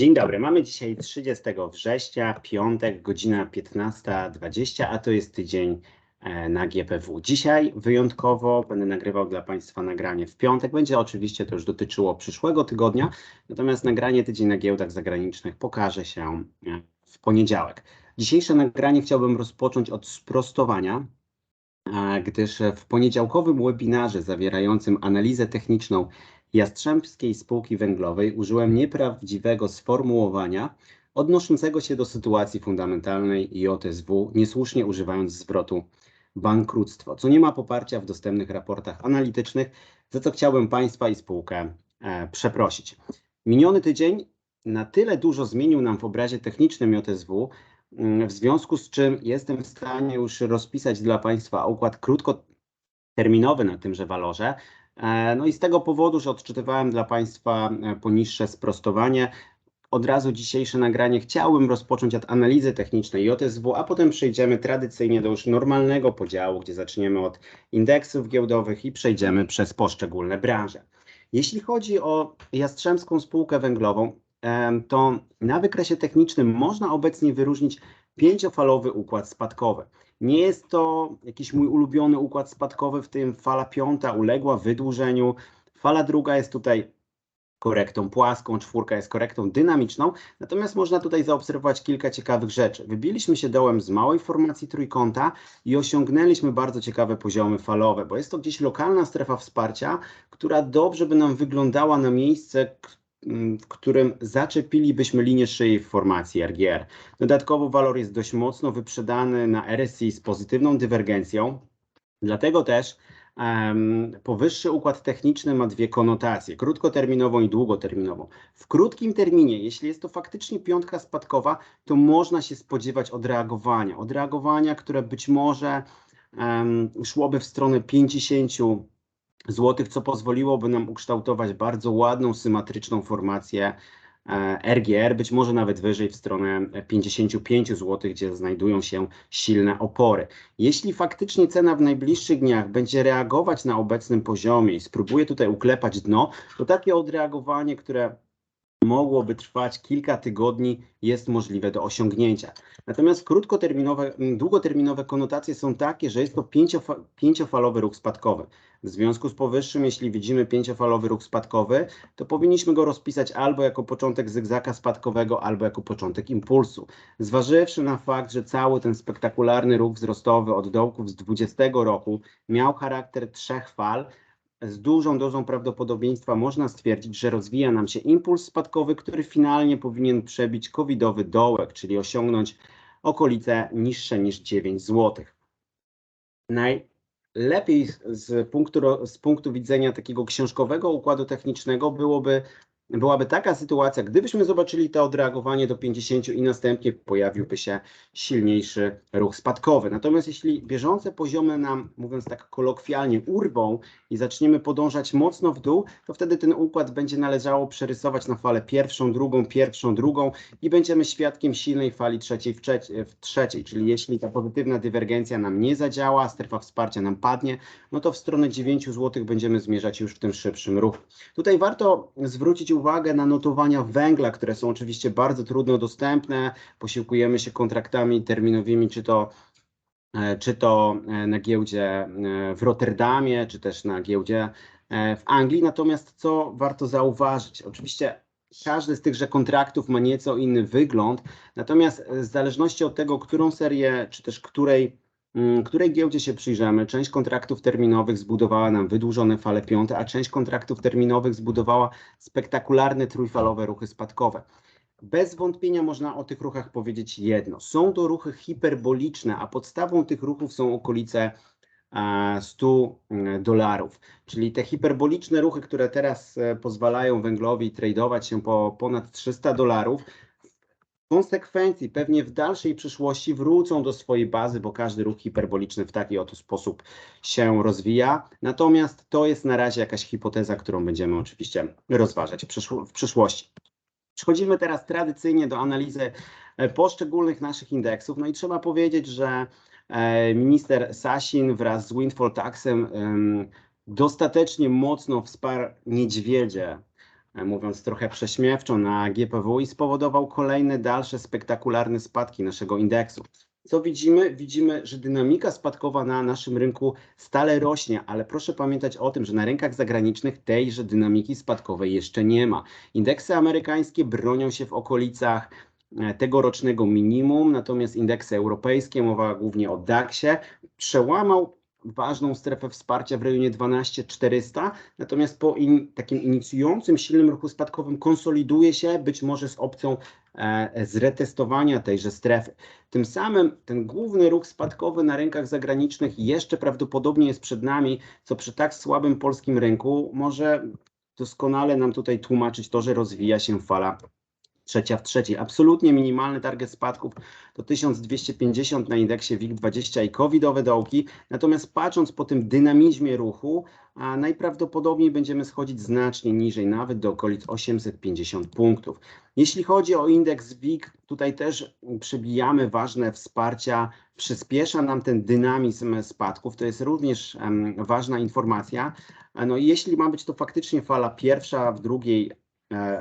Dzień dobry, mamy dzisiaj 30 września, piątek, godzina 15.20, a to jest tydzień e, na GPW. Dzisiaj wyjątkowo będę nagrywał dla Państwa nagranie w piątek. Będzie oczywiście to już dotyczyło przyszłego tygodnia, natomiast nagranie tydzień na giełdach zagranicznych pokaże się e, w poniedziałek. Dzisiejsze nagranie chciałbym rozpocząć od sprostowania, e, gdyż w poniedziałkowym webinarze zawierającym analizę techniczną Jastrzębskiej Spółki Węglowej użyłem nieprawdziwego sformułowania odnoszącego się do sytuacji fundamentalnej JSW, niesłusznie używając zwrotu bankructwo, co nie ma poparcia w dostępnych raportach analitycznych, za co chciałbym Państwa i spółkę e, przeprosić. Miniony tydzień na tyle dużo zmienił nam w obrazie technicznym JSW, mm, w związku z czym jestem w stanie już rozpisać dla Państwa układ krótkoterminowy na tymże walorze, no i z tego powodu, że odczytywałem dla Państwa e, poniższe sprostowanie, od razu dzisiejsze nagranie chciałbym rozpocząć od analizy technicznej JSW, a potem przejdziemy tradycyjnie do już normalnego podziału, gdzie zaczniemy od indeksów giełdowych i przejdziemy przez poszczególne branże. Jeśli chodzi o Jastrzębską Spółkę Węglową, to na wykresie technicznym można obecnie wyróżnić pięciofalowy układ spadkowy. Nie jest to jakiś mój ulubiony układ spadkowy, w tym fala piąta uległa wydłużeniu, fala druga jest tutaj korektą płaską, czwórka jest korektą dynamiczną, natomiast można tutaj zaobserwować kilka ciekawych rzeczy. Wybiliśmy się dołem z małej formacji trójkąta i osiągnęliśmy bardzo ciekawe poziomy falowe, bo jest to gdzieś lokalna strefa wsparcia, która dobrze by nam wyglądała na miejsce, w którym zaczepilibyśmy linię szyi w formacji RGR. Dodatkowo walor jest dość mocno wyprzedany na RSI z pozytywną dywergencją, dlatego też um, powyższy układ techniczny ma dwie konotacje, krótkoterminową i długoterminową. W krótkim terminie, jeśli jest to faktycznie piątka spadkowa, to można się spodziewać odreagowania, odreagowania, które być może um, szłoby w stronę 50 złotych, co pozwoliłoby nam ukształtować bardzo ładną, symetryczną formację RGR, e, być może nawet wyżej w stronę 55 zł, gdzie znajdują się silne opory. Jeśli faktycznie cena w najbliższych dniach będzie reagować na obecnym poziomie i spróbuje tutaj uklepać dno, to takie odreagowanie, które mogłoby trwać kilka tygodni, jest możliwe do osiągnięcia. Natomiast krótkoterminowe, długoterminowe konotacje są takie, że jest to pięciofalowy ruch spadkowy. W związku z powyższym, jeśli widzimy pięciofalowy ruch spadkowy, to powinniśmy go rozpisać albo jako początek zygzaka spadkowego, albo jako początek impulsu. Zważywszy na fakt, że cały ten spektakularny ruch wzrostowy od dołków z 20 roku miał charakter trzech fal, z dużą dozą prawdopodobieństwa można stwierdzić, że rozwija nam się impuls spadkowy, który finalnie powinien przebić covidowy dołek, czyli osiągnąć okolice niższe niż 9 zł. Najlepiej z punktu, z punktu widzenia takiego książkowego układu technicznego byłoby byłaby taka sytuacja, gdybyśmy zobaczyli to odreagowanie do 50 i następnie pojawiłby się silniejszy ruch spadkowy. Natomiast jeśli bieżące poziomy nam, mówiąc tak kolokwialnie, urwą i zaczniemy podążać mocno w dół, to wtedy ten układ będzie należało przerysować na falę pierwszą, drugą, pierwszą, drugą i będziemy świadkiem silnej fali trzeciej w, trzeciej, w trzeciej. Czyli jeśli ta pozytywna dywergencja nam nie zadziała, strefa wsparcia nam padnie, no to w stronę 9 zł będziemy zmierzać już w tym szybszym ruchu. Tutaj warto zwrócić uwagę, uwagę na notowania węgla, które są oczywiście bardzo trudno dostępne. Posiłkujemy się kontraktami terminowymi, czy to e, czy to e, na giełdzie e, w Rotterdamie, czy też na giełdzie w Anglii. Natomiast co warto zauważyć? Oczywiście każdy z tychże kontraktów ma nieco inny wygląd, natomiast w zależności od tego, którą serię, czy też której której giełdzie się przyjrzymy, część kontraktów terminowych zbudowała nam wydłużone fale piąte, a część kontraktów terminowych zbudowała spektakularne trójfalowe ruchy spadkowe. Bez wątpienia można o tych ruchach powiedzieć jedno. Są to ruchy hiperboliczne, a podstawą tych ruchów są okolice 100 mm, dolarów. Czyli te hiperboliczne ruchy, które teraz e, pozwalają węglowi tradować się po ponad 300 dolarów, konsekwencji pewnie w dalszej przyszłości wrócą do swojej bazy, bo każdy ruch hiperboliczny w taki oto sposób się rozwija. Natomiast to jest na razie jakaś hipoteza, którą będziemy oczywiście rozważać w przyszłości. Przechodzimy teraz tradycyjnie do analizy e, poszczególnych naszych indeksów. No i trzeba powiedzieć, że e, minister Sasin wraz z windfall taxem dostatecznie mocno wsparł niedźwiedzie mówiąc trochę prześmiewczo, na GPW i spowodował kolejne dalsze spektakularne spadki naszego indeksu. Co widzimy? Widzimy, że dynamika spadkowa na naszym rynku stale rośnie, ale proszę pamiętać o tym, że na rynkach zagranicznych tejże dynamiki spadkowej jeszcze nie ma. Indeksy amerykańskie bronią się w okolicach e, tegorocznego minimum, natomiast indeksy europejskie, mowa głównie o DAX-ie, przełamał ważną strefę wsparcia w rejonie 12400, natomiast po in, takim inicjującym silnym ruchu spadkowym konsoliduje się być może z opcją e, zretestowania tejże strefy. Tym samym ten główny ruch spadkowy na rynkach zagranicznych jeszcze prawdopodobnie jest przed nami, co przy tak słabym polskim rynku może doskonale nam tutaj tłumaczyć to, że rozwija się fala trzecia w trzeciej. Absolutnie minimalny target spadków to 1250 na indeksie WIG20 i covidowe dołki. Natomiast patrząc po tym dynamizmie ruchu, a najprawdopodobniej będziemy schodzić znacznie niżej, nawet do okolic 850 punktów. Jeśli chodzi o indeks WIG, tutaj też przebijamy ważne wsparcia, przyspiesza nam ten dynamizm spadków. To jest również um, ważna informacja. No jeśli ma być to faktycznie fala pierwsza, w drugiej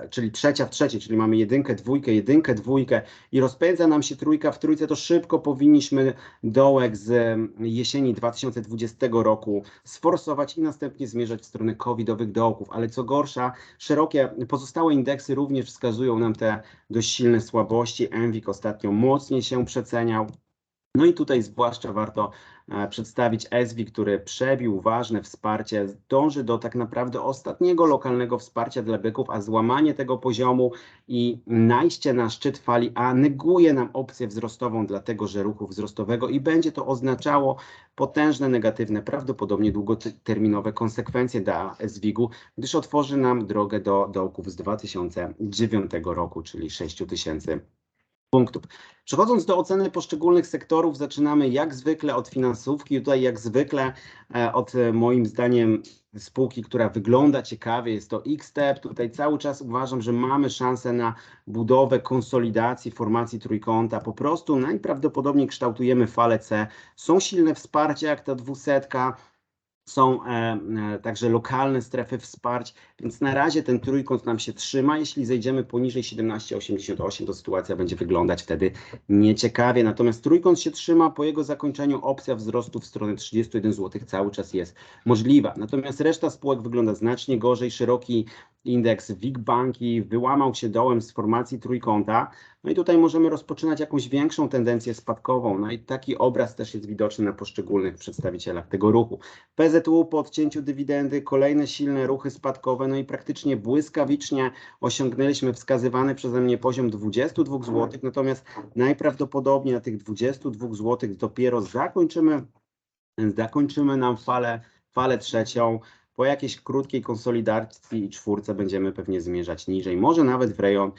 czyli trzecia w trzeciej, czyli mamy jedynkę, dwójkę, jedynkę, dwójkę i rozpędza nam się trójka w trójce, to szybko powinniśmy dołek z jesieni 2020 roku sforsować i następnie zmierzać w stronę covidowych dołków. Ale co gorsza, szerokie pozostałe indeksy również wskazują nam te dość silne słabości. Envik ostatnio mocniej się przeceniał. No i tutaj zwłaszcza warto e, przedstawić ESWI, który przebił ważne wsparcie, dąży do tak naprawdę ostatniego lokalnego wsparcia dla byków, a złamanie tego poziomu i najście na szczyt fali A neguje nam opcję wzrostową dla tegoże ruchu wzrostowego i będzie to oznaczało potężne negatywne, prawdopodobnie długoterminowe konsekwencje dla SWIG-u, gdyż otworzy nam drogę do dołków z 2009 roku, czyli 6000 punktów. Przechodząc do oceny poszczególnych sektorów, zaczynamy jak zwykle od finansówki. Tutaj jak zwykle e, od e, moim zdaniem spółki, która wygląda ciekawie, jest to Xtep. Tutaj cały czas uważam, że mamy szansę na budowę konsolidacji formacji trójkąta. Po prostu najprawdopodobniej kształtujemy falę C. Są silne wsparcia, jak ta dwusetka, są e, e, także lokalne strefy wsparć, więc na razie ten trójkąt nam się trzyma. Jeśli zejdziemy poniżej 17,88, to sytuacja będzie wyglądać wtedy nieciekawie. Natomiast trójkąt się trzyma, po jego zakończeniu opcja wzrostu w stronę 31 zł cały czas jest możliwa. Natomiast reszta spółek wygląda znacznie gorzej. Szeroki indeks WIG Banki wyłamał się dołem z formacji trójkąta. No i tutaj możemy rozpoczynać jakąś większą tendencję spadkową. No i taki obraz też jest widoczny na poszczególnych przedstawicielach tego ruchu. PZU po odcięciu dywidendy, kolejne silne ruchy spadkowe, no i praktycznie błyskawicznie osiągnęliśmy wskazywany przeze mnie poziom 22 zł, natomiast najprawdopodobniej na tych 22 zł dopiero zakończymy, zakończymy nam falę, falę trzecią po jakiejś krótkiej konsolidacji i czwórce będziemy pewnie zmierzać niżej, może nawet w rejon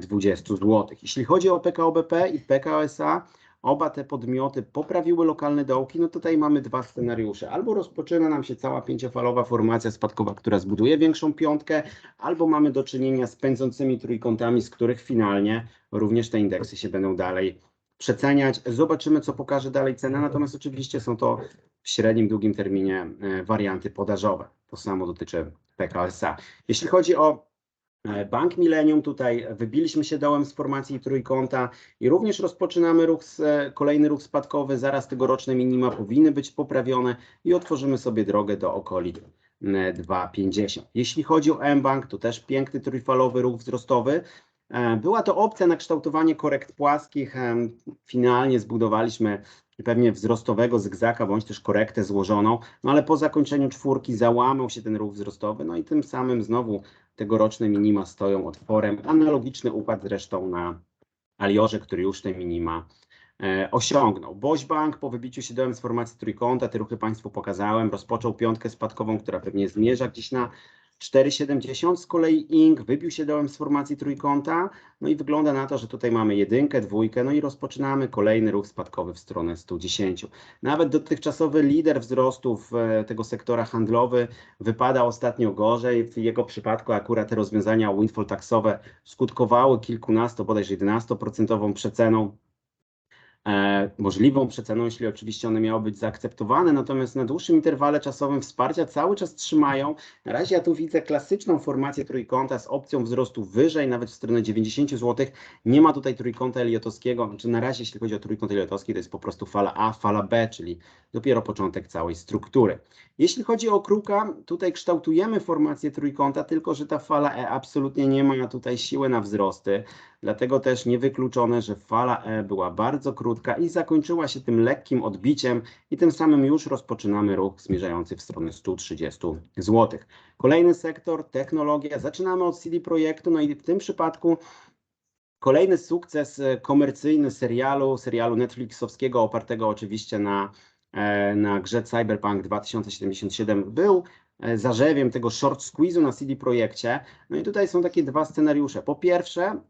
20 e, zł. Jeśli chodzi o PKO BP i PKO SA, oba te podmioty poprawiły lokalne dołki, no tutaj mamy dwa scenariusze. Albo rozpoczyna nam się cała pięciofalowa formacja spadkowa, która zbuduje większą piątkę, albo mamy do czynienia z pędzącymi trójkątami, z których finalnie również te indeksy się będą dalej przeceniać. Zobaczymy, co pokaże dalej cena, natomiast oczywiście są to w średnim, długim terminie e, warianty podażowe. To samo dotyczy PKSA. Jeśli chodzi o e, Bank Millennium, tutaj wybiliśmy się dołem z formacji trójkąta i również rozpoczynamy ruch, e, kolejny ruch spadkowy. Zaraz tegoroczne minima powinny być poprawione i otworzymy sobie drogę do okolic 2,50. Jeśli chodzi o mBank, to też piękny trójfalowy ruch wzrostowy. Była to opcja na kształtowanie korekt płaskich. Finalnie zbudowaliśmy pewnie wzrostowego zygzaka, bądź też korektę złożoną, no ale po zakończeniu czwórki załamał się ten ruch wzrostowy, no i tym samym znowu tegoroczne minima stoją otworem. Analogiczny układ zresztą na Aliorze, który już te minima e, osiągnął. Boś Bank po wybiciu się dołem z formacji trójkąta, te ruchy Państwu pokazałem, rozpoczął piątkę spadkową, która pewnie zmierza gdzieś na 4,70 z kolei Ing wybił się dołem z formacji trójkąta, no i wygląda na to, że tutaj mamy jedynkę, dwójkę, no i rozpoczynamy kolejny ruch spadkowy w stronę 110. Nawet dotychczasowy lider wzrostów e, tego sektora handlowy wypada ostatnio gorzej. W jego przypadku akurat te rozwiązania windfall taxowe skutkowały kilkunasto, bodajże 11% przeceną możliwą przeceną, jeśli oczywiście one miały być zaakceptowane, natomiast na dłuższym interwale czasowym wsparcia cały czas trzymają. Na razie ja tu widzę klasyczną formację trójkąta z opcją wzrostu wyżej, nawet w stronę 90 zł. Nie ma tutaj trójkąta eliotowskiego, znaczy na razie jeśli chodzi o trójkąt eliotowski, to jest po prostu fala A, fala B, czyli dopiero początek całej struktury. Jeśli chodzi o kruka, tutaj kształtujemy formację trójkąta, tylko że ta fala E absolutnie nie ma tutaj siły na wzrosty. Dlatego też niewykluczone, że fala E była bardzo krótka i zakończyła się tym lekkim odbiciem i tym samym już rozpoczynamy ruch zmierzający w stronę 130 zł. Kolejny sektor, technologia. Zaczynamy od CD Projektu, no i w tym przypadku kolejny sukces komercyjny serialu, serialu Netflixowskiego opartego oczywiście na, e, na grze Cyberpunk 2077 był e, zarzewiem tego short squeeze'u na CD Projekcie. No i tutaj są takie dwa scenariusze. Po pierwsze,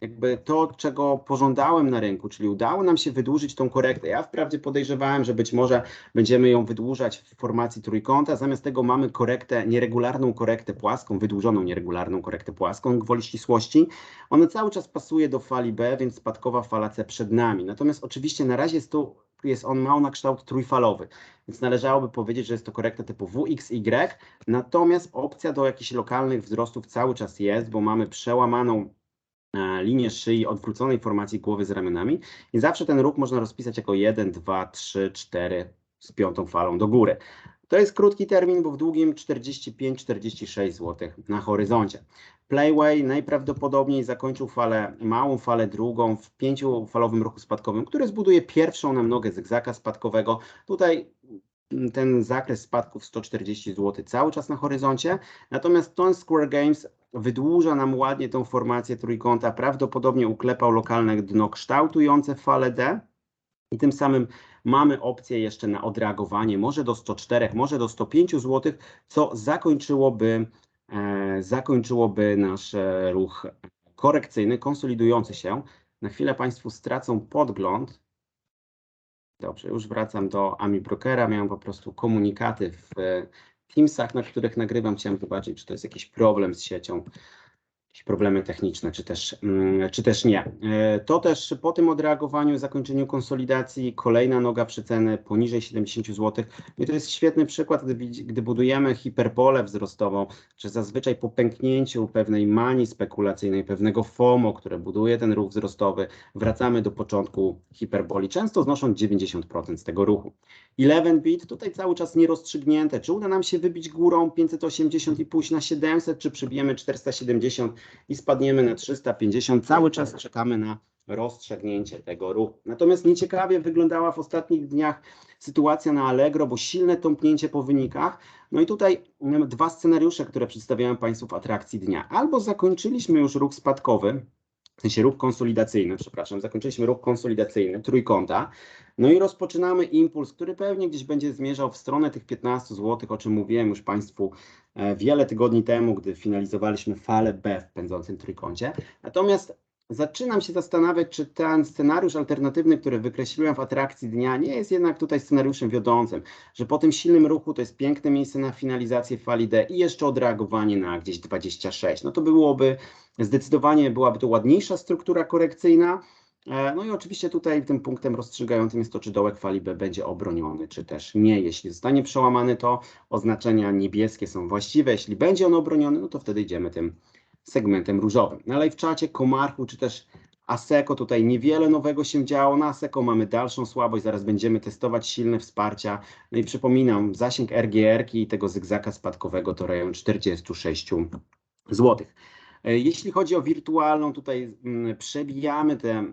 jakby to, czego pożądałem na rynku, czyli udało nam się wydłużyć tą korektę. Ja wprawdzie podejrzewałem, że być może będziemy ją wydłużać w formacji trójkąta, zamiast tego mamy korektę, nieregularną korektę płaską, wydłużoną nieregularną korektę płaską, gwoli ścisłości. Ona cały czas pasuje do fali B, więc spadkowa fala C przed nami. Natomiast oczywiście na razie jest tu jest on ma na kształt trójfalowy, więc należałoby powiedzieć, że jest to korekta typu WXY, natomiast opcja do jakichś lokalnych wzrostów cały czas jest, bo mamy przełamaną linię szyi odwróconej formacji głowy z ramionami i zawsze ten ruch można rozpisać jako 1, 2, 3, 4 z piątą falą do góry. To jest krótki termin, bo w długim 45-46 zł na horyzoncie. Playway najprawdopodobniej zakończył falę, małą falę drugą w pięciufalowym ruchu spadkowym, który zbuduje pierwszą nam nogę zygzaka spadkowego. Tutaj ten zakres spadków 140 zł cały czas na horyzoncie. Natomiast Ton Square Games wydłuża nam ładnie tą formację trójkąta, prawdopodobnie uklepał lokalne dno kształtujące falę D i tym samym mamy opcję jeszcze na odreagowanie, może do 104, może do 105 zł, co zakończyłoby, e, zakończyłoby nasz e, ruch korekcyjny, konsolidujący się. Na chwilę Państwu stracą podgląd. Dobrze, już wracam do AMI Brokera. Miałem po prostu komunikaty w Teamsach, na których nagrywam, chciałem zobaczyć, czy to jest jakiś problem z siecią problemy techniczne, czy też, mm, czy też nie. E, to też po tym odreagowaniu, zakończeniu konsolidacji, kolejna noga przeceny poniżej 70 zł. I to jest świetny przykład, gdy, gdy budujemy hiperbolę wzrostową, czy zazwyczaj po pęknięciu pewnej manii spekulacyjnej, pewnego FOMO, które buduje ten ruch wzrostowy, wracamy do początku hiperboli, często znosząc 90% z tego ruchu. 11 bit tutaj cały czas nierozstrzygnięte. Czy uda nam się wybić górą 580 i pójść na 700, czy przybijemy 470 i spadniemy na 350. Cały czas czekamy na rozstrzygnięcie tego ruchu. Natomiast nieciekawie wyglądała w ostatnich dniach sytuacja na Allegro, bo silne tąpnięcie po wynikach. No i tutaj dwa scenariusze, które przedstawiałem Państwu w atrakcji dnia. Albo zakończyliśmy już ruch spadkowy, w sensie ruch konsolidacyjny, przepraszam, zakończyliśmy ruch konsolidacyjny trójkąta, no i rozpoczynamy impuls, który pewnie gdzieś będzie zmierzał w stronę tych 15 zł, o czym mówiłem już Państwu e, wiele tygodni temu, gdy finalizowaliśmy falę B w pędzącym trójkącie. Natomiast zaczynam się zastanawiać, czy ten scenariusz alternatywny, który wykreśliłem w atrakcji dnia, nie jest jednak tutaj scenariuszem wiodącym, że po tym silnym ruchu to jest piękne miejsce na finalizację fali D i jeszcze odreagowanie na gdzieś 26. No to byłoby zdecydowanie, byłaby to ładniejsza struktura korekcyjna, E, no i oczywiście tutaj tym punktem rozstrzygającym jest to, czy dołek fali B będzie obroniony, czy też nie. Jeśli zostanie przełamany, to oznaczenia niebieskie są właściwe. Jeśli będzie on obroniony, no to wtedy idziemy tym segmentem różowym. No ale w czacie Komarchu, czy też ASECO, tutaj niewiele nowego się działo. Na ASECO mamy dalszą słabość, zaraz będziemy testować silne wsparcia. No i przypominam, zasięg RGR i tego zygzaka spadkowego to rejon 46 złotych. E, jeśli chodzi o wirtualną, tutaj mm, przebijamy tę,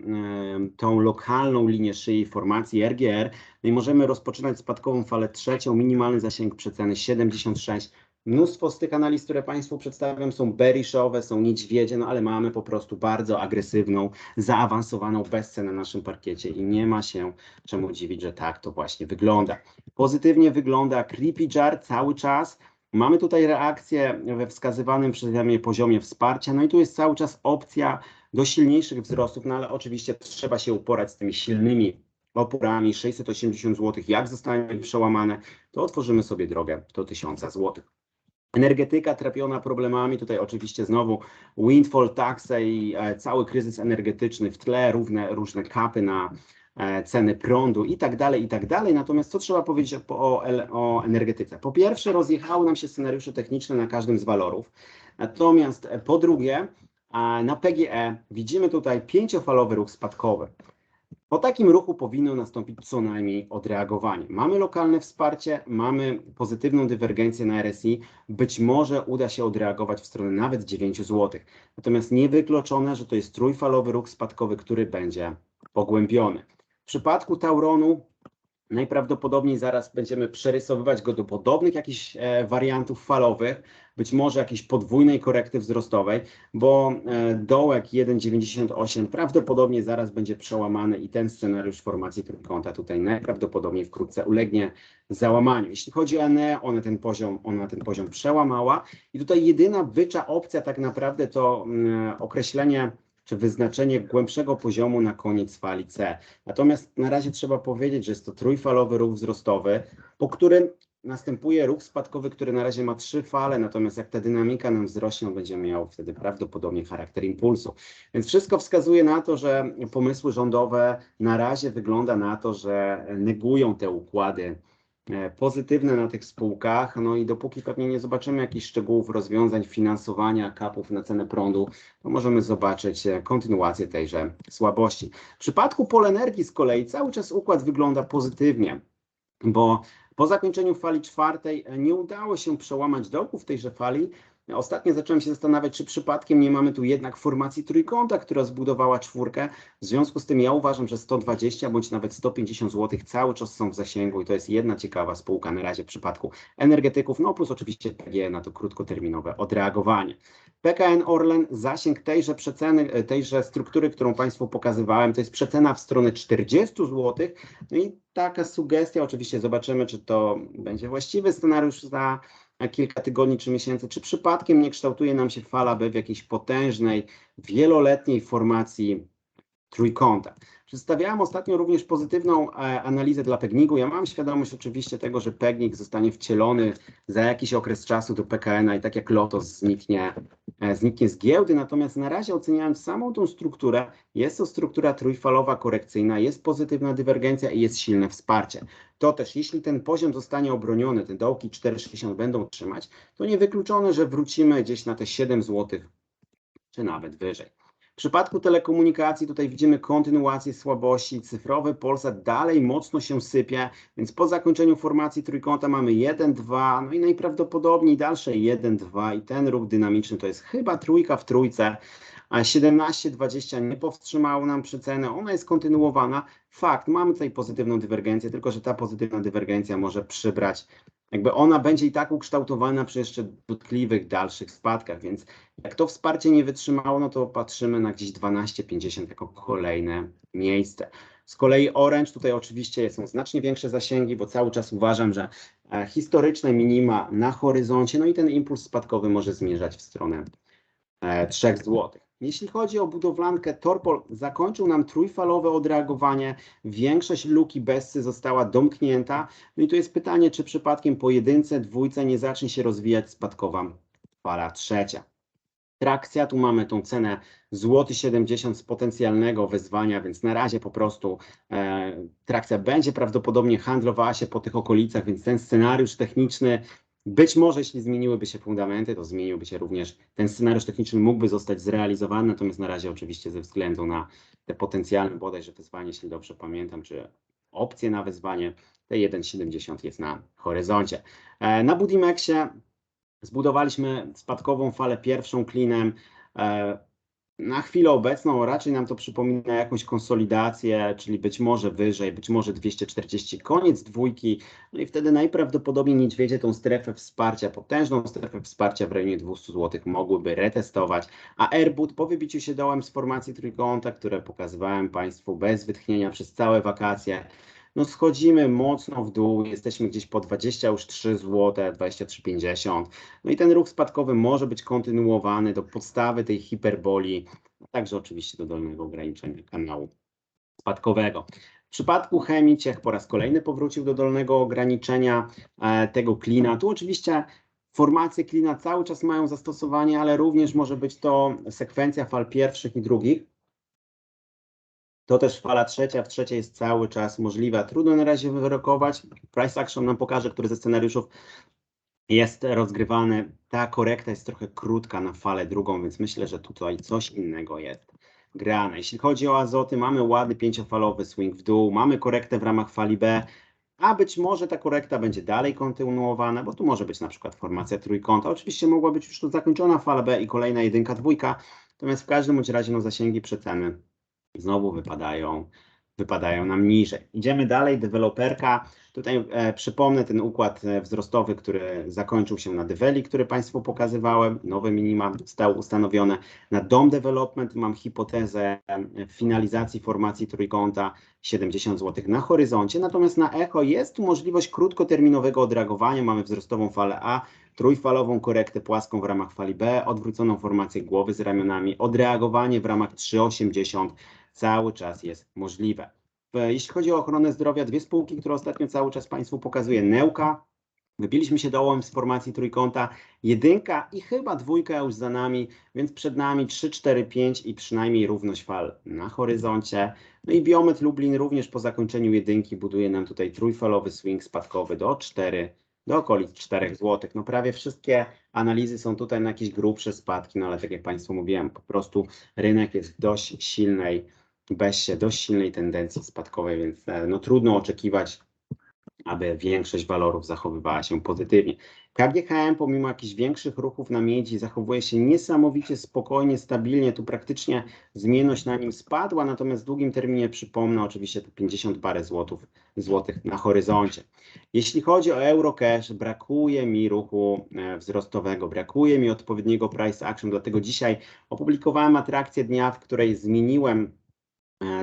tą lokalną linię szyi formacji RGR no i możemy rozpoczynać spadkową falę trzecią, minimalny zasięg przeceny 76. Mnóstwo z tych analiz, które Państwu przedstawiam, są bearishowe, są niedźwiedzie, no ale mamy po prostu bardzo agresywną, zaawansowaną bezcenę na naszym parkiecie i nie ma się czemu dziwić, że tak to właśnie wygląda. Pozytywnie wygląda Creepy Jar cały czas. Mamy tutaj reakcję we wskazywanym przeze mnie poziomie wsparcia, no i tu jest cały czas opcja do silniejszych wzrostów, no ale oczywiście trzeba się uporać z tymi silnymi oporami 680 zł. Jak zostanie przełamane, to otworzymy sobie drogę do 1000 zł. Energetyka trapiona problemami, tutaj oczywiście znowu windfall tax i e, cały kryzys energetyczny w tle, równe różne kapy na e, ceny prądu i tak dalej, i tak dalej. Natomiast co trzeba powiedzieć o, o, energetyce? Po pierwsze, rozjechały nam się scenariusze techniczne na każdym z walorów. Natomiast e, po drugie, na PGE widzimy tutaj pięciofalowy ruch spadkowy. Po takim ruchu powinno nastąpić co najmniej odreagowanie. Mamy lokalne wsparcie, mamy pozytywną dywergencję na RSI. Być może uda się odreagować w stronę nawet 9 zł. Natomiast niewykluczone, że to jest trójfalowy ruch spadkowy, który będzie pogłębiony. W przypadku Tauronu najprawdopodobniej zaraz będziemy przerysowywać go do podobnych jakichś e, wariantów falowych, być może jakiejś podwójnej korekty wzrostowej, bo e, dołek 1,98 prawdopodobnie zaraz będzie przełamany i ten scenariusz formacji trójkąta tutaj najprawdopodobniej wkrótce ulegnie załamaniu. Jeśli chodzi o ENE, ona ten poziom, ona ten poziom przełamała i tutaj jedyna wycza opcja tak naprawdę to mm, określenie czy wyznaczenie głębszego poziomu na koniec fali C. Natomiast na razie trzeba powiedzieć, że jest to trójfalowy ruch wzrostowy, po którym następuje ruch spadkowy, który na razie ma trzy fale, natomiast jak ta dynamika nam wzrośnie, będzie miał wtedy prawdopodobnie charakter impulsu. Więc wszystko wskazuje na to, że pomysły rządowe na razie wygląda na to, że negują te układy E, pozytywne na tych spółkach. No i dopóki pewnie nie zobaczymy jakichś szczegółów rozwiązań finansowania kapów na cenę prądu, to możemy zobaczyć e, kontynuację tejże słabości. W przypadku Polenergii z kolei cały czas układ wygląda pozytywnie, bo po zakończeniu fali czwartej e, nie udało się przełamać dołków tejże fali, Ostatnio zacząłem się zastanawiać, czy przypadkiem nie mamy tu jednak formacji trójkąta, która zbudowała czwórkę. W związku z tym ja uważam, że 120 bądź nawet 150 zł cały czas są w zasięgu i to jest jedna ciekawa spółka na razie w przypadku energetyków, no plus oczywiście PGE na to krótkoterminowe odreagowanie. PKN Orlen, zasięg tejże przeceny, tejże struktury, którą Państwu pokazywałem, to jest przecena w stronę 40 zł. No i taka sugestia, oczywiście zobaczymy, czy to będzie właściwy scenariusz za kilka tygodni czy miesięcy, czy przypadkiem nie kształtuje nam się fala B w jakiejś potężnej, wieloletniej formacji trójkąta. Przedstawiałem ostatnio również pozytywną e, analizę dla Pegnigu. Ja mam świadomość oczywiście tego, że Pegnik zostanie wcielony za jakiś okres czasu do PKN-a i tak jak Lotos zniknie, e, zniknie z giełdy. Natomiast na razie oceniając samą tą strukturę, jest to struktura trójfalowa korekcyjna, jest pozytywna dywergencja i jest silne wsparcie. To też, jeśli ten poziom zostanie obroniony, te dołki 4,60 będą trzymać, to niewykluczone, że wrócimy gdzieś na te 7 zł, czy nawet wyżej. W przypadku telekomunikacji tutaj widzimy kontynuację słabości. Cyfrowy Polsat dalej mocno się sypie, więc po zakończeniu formacji trójkąta mamy 1, 2, no i najprawdopodobniej dalsze 1, 2 i ten ruch dynamiczny to jest chyba trójka w trójce. A 17-20 nie powstrzymało nam przyceny, ona jest kontynuowana. Fakt, mamy tutaj pozytywną dywergencję, tylko że ta pozytywna dywergencja może przybrać jakby ona będzie i tak ukształtowana przy jeszcze dotkliwych dalszych spadkach, więc jak to wsparcie nie wytrzymało, no to patrzymy na gdzieś 12,50 jako kolejne miejsce. Z kolei Orange, tutaj oczywiście są znacznie większe zasięgi, bo cały czas uważam, że e, historyczne minima na horyzoncie, no i ten impuls spadkowy może zmierzać w stronę 3 e, zł. Jeśli chodzi o budowlankę, Torpol zakończył nam trójfalowe odreagowanie. Większość luki Bessy została domknięta. No i tu jest pytanie, czy przypadkiem po jedynce, dwójce nie zacznie się rozwijać spadkowa fala trzecia. Trakcja, tu mamy tą cenę złoty 70 z potencjalnego wyzwania, więc na razie po prostu e, trakcja będzie prawdopodobnie handlowała się po tych okolicach, więc ten scenariusz techniczny być może, jeśli zmieniłyby się fundamenty, to zmieniłby się również ten scenariusz techniczny, mógłby zostać zrealizowany, natomiast na razie oczywiście ze względu na te potencjalne bodajże wyzwanie, jeśli dobrze pamiętam, czy opcje na wyzwanie, te 1,70 jest na horyzoncie. E, na Budimexie zbudowaliśmy spadkową falę pierwszą klinem. Na chwilę obecną raczej nam to przypomina jakąś konsolidację, czyli być może wyżej, być może 240, koniec dwójki, no i wtedy najprawdopodobniej niedźwiedzie tą strefę wsparcia, potężną strefę wsparcia w rejonie 200 zł mogłyby retestować, a Airbud po wybiciu się dołem z formacji trójkąta, które pokazywałem Państwu bez wytchnienia przez całe wakacje, no schodzimy mocno w dół, jesteśmy gdzieś po 23 zł, 23,50. No i ten ruch spadkowy może być kontynuowany do podstawy tej hiperboli, a także oczywiście do dolnego ograniczenia kanału spadkowego. W przypadku chemii Ciech po raz kolejny powrócił do dolnego ograniczenia e, tego klina. Tu oczywiście formacje klina cały czas mają zastosowanie, ale również może być to sekwencja fal pierwszych i drugich. To też fala trzecia, w trzeciej jest cały czas możliwa. Trudno na razie wyrokować. Price action nam pokaże, który ze scenariuszów jest rozgrywany. Ta korekta jest trochę krótka na falę drugą, więc myślę, że tutaj coś innego jest grane. Jeśli chodzi o azoty, mamy ładny pięciofalowy swing w dół, mamy korektę w ramach fali B, a być może ta korekta będzie dalej kontynuowana, bo tu może być na przykład formacja trójkąta. Oczywiście mogła być już tu zakończona fala B i kolejna jedynka, dwójka, natomiast w każdym bądź razie no, zasięgi przeceny znowu wypadają, wypadają nam niżej. Idziemy dalej, deweloperka. Tutaj e, przypomnę ten układ e, wzrostowy, który zakończył się na Develi, który Państwu pokazywałem. Nowe minima zostały ustanowione. Na Dom Development mam hipotezę finalizacji formacji trójkąta 70 zł na horyzoncie. Natomiast na Echo jest możliwość krótkoterminowego odreagowania. Mamy wzrostową falę A, trójfalową korektę płaską w ramach fali B, odwróconą formację głowy z ramionami, odreagowanie w ramach 3,80 cały czas jest możliwe. Jeśli chodzi o ochronę zdrowia, dwie spółki, które ostatnio cały czas Państwu pokazuję, Neuka, Wybiliśmy się dołem z formacji trójkąta. Jedynka i chyba dwójka już za nami, więc przed nami 3, 4, 5 i przynajmniej równość fal na horyzoncie. No i Biomet Lublin również po zakończeniu jedynki buduje nam tutaj trójfalowy swing spadkowy do 4, do okolic 4 zł. No prawie wszystkie analizy są tutaj na jakieś grubsze spadki, no ale tak jak Państwu mówiłem, po prostu rynek jest w dość silnej bez dość silnej tendencji spadkowej, więc e, no, trudno oczekiwać, aby większość walorów zachowywała się pozytywnie. KGHM pomimo jakichś większych ruchów na miedzi zachowuje się niesamowicie spokojnie, stabilnie. Tu praktycznie zmienność na nim spadła, natomiast w długim terminie przypomnę oczywiście te 50 parę złotów, złotych na horyzoncie. Jeśli chodzi o Eurocash, brakuje mi ruchu e, wzrostowego, brakuje mi odpowiedniego price action, dlatego dzisiaj opublikowałem atrakcję dnia, w której zmieniłem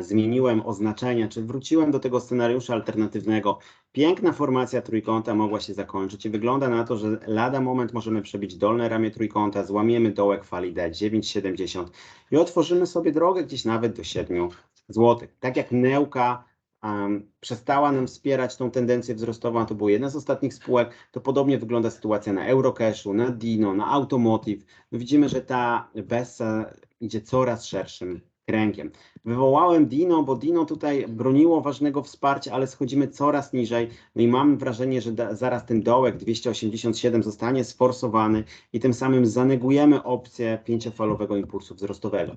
zmieniłem oznaczenia, czy wróciłem do tego scenariusza alternatywnego. Piękna formacja trójkąta mogła się zakończyć i wygląda na to, że lada moment możemy przebić dolne ramię trójkąta, złamiemy dołek fali D 9,70 i otworzymy sobie drogę gdzieś nawet do 7 zł. Tak jak Neuka um, przestała nam wspierać tą tendencję wzrostową, to była jedna z ostatnich spółek, to podobnie wygląda sytuacja na Eurocashu, na Dino, na Automotive. My widzimy, że ta BESA idzie coraz szerszym kręgiem. Wywołałem Dino, bo Dino tutaj broniło ważnego wsparcia, ale schodzimy coraz niżej. No i mam wrażenie, że zaraz ten dołek 287 zostanie sforsowany i tym samym zanegujemy opcję pięciofalowego impulsu wzrostowego.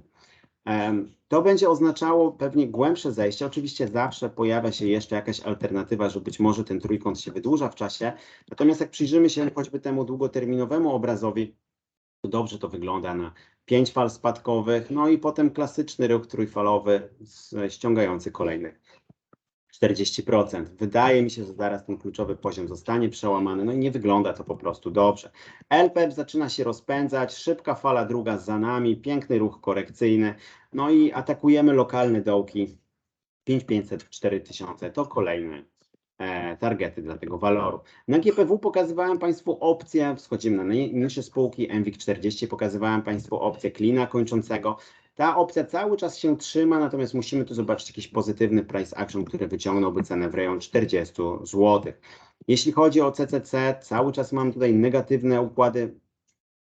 To będzie oznaczało pewnie głębsze zejście. Oczywiście zawsze pojawia się jeszcze jakaś alternatywa, że być może ten trójkąt się wydłuża w czasie. Natomiast jak przyjrzymy się choćby temu długoterminowemu obrazowi, dobrze to wygląda na pięć fal spadkowych, no i potem klasyczny ruch trójfalowy ściągający kolejnych 40%. Wydaje mi się, że zaraz ten kluczowy poziom zostanie przełamany, no i nie wygląda to po prostu dobrze. LPEP zaczyna się rozpędzać, szybka fala druga za nami, piękny ruch korekcyjny, no i atakujemy lokalne dołki 5500, 4000, to kolejny targety dla tego waloru. Na GPW pokazywałem Państwu opcję, wchodzimy na niższe spółki, MWIG 40 pokazywałem Państwu opcję klina kończącego. Ta opcja cały czas się trzyma, natomiast musimy tu zobaczyć jakiś pozytywny price action, który wyciągnąłby cenę w rejon 40 zł. Jeśli chodzi o CCC, cały czas mam tutaj negatywne układy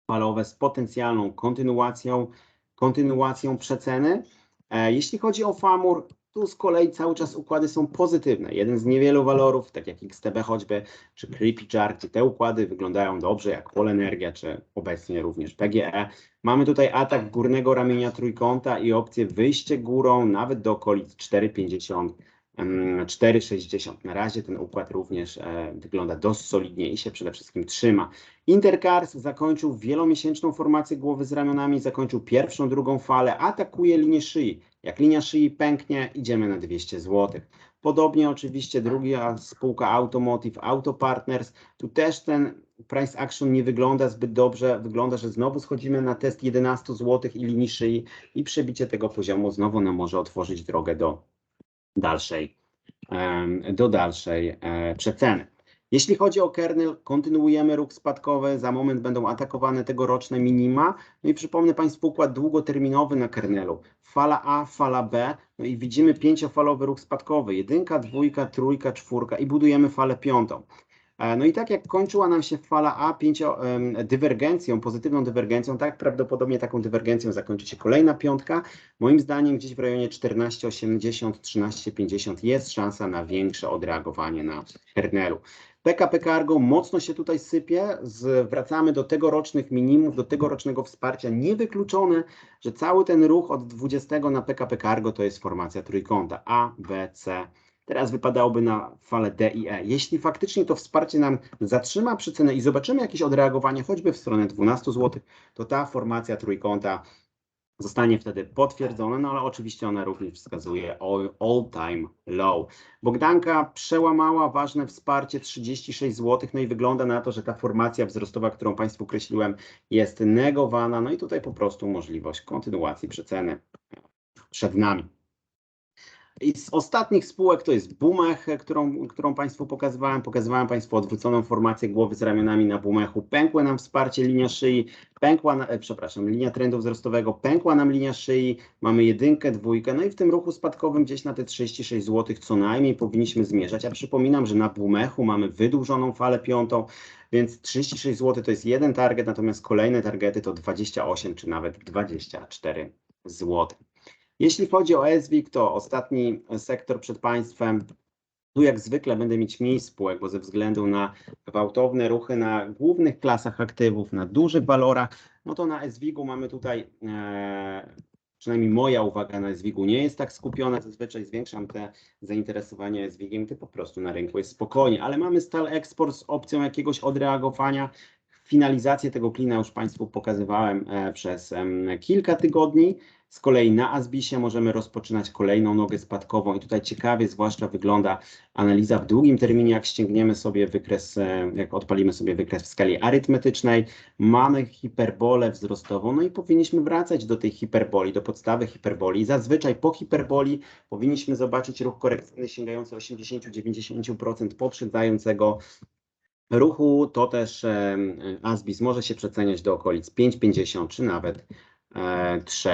falowe z potencjalną kontynuacją, kontynuacją przeceny. E, jeśli chodzi o FAMUR, tu z kolei cały czas układy są pozytywne. Jeden z niewielu walorów, tak jak XTB choćby, czy Creepy Jar, gdzie te układy wyglądają dobrze, jak Polenergia, czy obecnie również PGE. Mamy tutaj atak górnego ramienia trójkąta i opcję wyjście górą nawet do okolic 4,50 4,60. Na razie ten układ również e, wygląda dość solidnie i się przede wszystkim trzyma. Intercars zakończył wielomiesięczną formację głowy z ramionami, zakończył pierwszą, drugą falę, atakuje linię szyi. Jak linia szyi pęknie, idziemy na 200 zł. Podobnie oczywiście druga spółka Automotive, Auto Partners. Tu też ten price action nie wygląda zbyt dobrze. Wygląda, że znowu schodzimy na test 11 zł i linii szyi i przebicie tego poziomu znowu nam może otworzyć drogę do dalszej, do dalszej e, przeceny. Jeśli chodzi o kernel, kontynuujemy ruch spadkowy, za moment będą atakowane tegoroczne minima. No i przypomnę Państwu układ długoterminowy na kernelu. Fala A, fala B, no i widzimy pięciofalowy ruch spadkowy. Jedynka, dwójka, trójka, czwórka i budujemy falę piątą. E, No i tak jak kończyła nam się fala A pięcio, dywergencją, pozytywną dywergencją, tak prawdopodobnie taką dywergencją zakończy się kolejna piątka. Moim zdaniem gdzieś w rejonie 14,80, 13,50 jest szansa na większe odreagowanie na kernelu. PKP Cargo mocno się tutaj sypie. Zwracamy do tegorocznych minimów, do tegorocznego wsparcia. Niewykluczone, że cały ten ruch od 20 na PKP Cargo to jest formacja trójkąta A, B, C. Teraz wypadałoby na falę D i E. Jeśli faktycznie to wsparcie nam zatrzyma przycenę i zobaczymy jakieś odreagowanie, choćby w stronę 12 zł, to ta formacja trójkąta zostanie wtedy potwierdzona, no ale oczywiście ona również wskazuje all, all low. Bogdanka przełamała ważne wsparcie 36 zł, no i wygląda na to, że ta formacja wzrostowa, którą Państwu określiłem, jest negowana, no i tutaj po prostu możliwość kontynuacji przeceny przed nami. I z ostatnich spółek to jest Bumech, którą, którą Państwu pokazywałem. Pokazywałem Państwu odwróconą formację głowy z ramionami na Bumechu. Pękły nam wsparcie, linia szyi, pękła, na, e, przepraszam, linia trendu wzrostowego, pękła nam linia szyi, mamy jedynkę, dwójkę, no i w tym ruchu spadkowym gdzieś na te 36 zł co najmniej powinniśmy zmierzać. Ja przypominam, że na Bumechu mamy wydłużoną falę piątą, więc 36 zł to jest jeden target, natomiast kolejne targety to 28 czy nawet 24 zł. Jeśli chodzi o SWIG, to ostatni sektor przed Państwem. Tu jak zwykle będę mieć mniej spółek, bo ze względu na gwałtowne ruchy na głównych klasach aktywów, na dużych walorach, no to na SWIG-u mamy tutaj, e, przynajmniej moja uwaga na SWIG-u nie jest tak skupiona, zazwyczaj zwiększam te zainteresowanie SWIG-iem, gdy po prostu na rynku jest spokojnie, ale mamy Stal Export z opcją jakiegoś odreagowania. Finalizację tego klina już Państwu pokazywałem e, przez em, kilka tygodni. Z kolei na Asbisie możemy rozpoczynać kolejną nogę spadkową i tutaj ciekawie zwłaszcza wygląda analiza w długim terminie, jak ściągniemy sobie wykres, e, jak odpalimy sobie wykres w skali arytmetycznej, mamy hiperbolę wzrostową, no i powinniśmy wracać do tej hiperboli, do podstawy hiperboli. Zazwyczaj po hiperboli powinniśmy zobaczyć ruch korekcyjny sięgający 80-90% poprzedzającego ruchu, to też e, Asbis może się przeceniać do okolic 5,50 czy nawet e, 3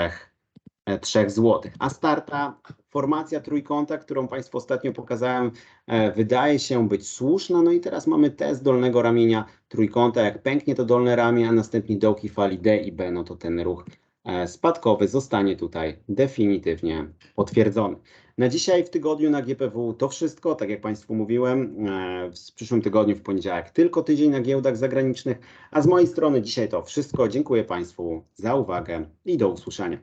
3 zł. A starta formacja trójkąta, którą Państwu ostatnio pokazałem, e, wydaje się być słuszna. No i teraz mamy test dolnego ramienia trójkąta. Jak pęknie to dolne ramię, a następnie dołki fali D i B, no to ten ruch e, spadkowy zostanie tutaj definitywnie potwierdzony. Na dzisiaj w tygodniu na GPW to wszystko. Tak jak Państwu mówiłem, e, w przyszłym tygodniu w poniedziałek tylko tydzień na giełdach zagranicznych. A z mojej strony dzisiaj to wszystko. Dziękuję Państwu za uwagę i do usłyszenia.